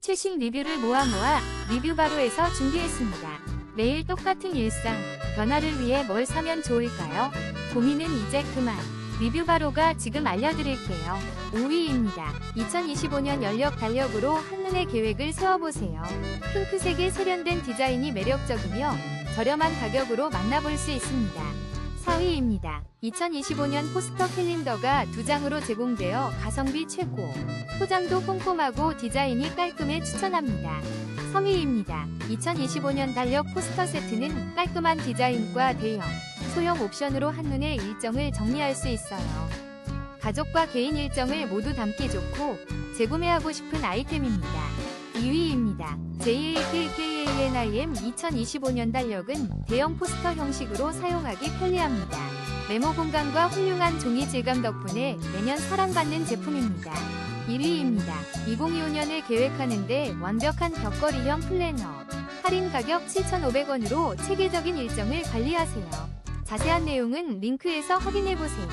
최신 리뷰를 모아 모아 리뷰 바로에서 준비했습니다. 매일 똑같은 일상, 변화를 위해 뭘 사면 좋을까요? 고민은 이제 그만. 리뷰 바로가 지금 알려드릴게요. 5위입니다. 2025년 연력 달력으로 한눈에 계획을 세워보세요. 핑크색의 세련된 디자인이 매력적이며 저렴한 가격으로 만나볼 수 있습니다. 4위입니다. 2025년 포스터 캘린더가 두 장으로 제공되어 가성비 최고. 포장도 꼼꼼하고 디자인이 깔끔해 추천합니다. 3위입니다. 2025년 달력 포스터 세트는 깔끔한 디자인과 대형, 소형 옵션으로 한눈에 일정을 정리할 수 있어요. 가족과 개인 일정을 모두 담기 좋고 재구매하고 싶은 아이템입니다. 2위입니다. JAKKANIM 2025년 달력은 대형 포스터 형식으로 사용하기 편리합니다. 메모 공간과 훌륭한 종이 질감 덕분에 매년 사랑받는 제품입니다. 1위입니다. 2025년을 계획하는데 완벽한 벽걸이형 플래너. 할인 가격 7,500원으로 체계적인 일정을 관리하세요. 자세한 내용은 링크에서 확인해보세요.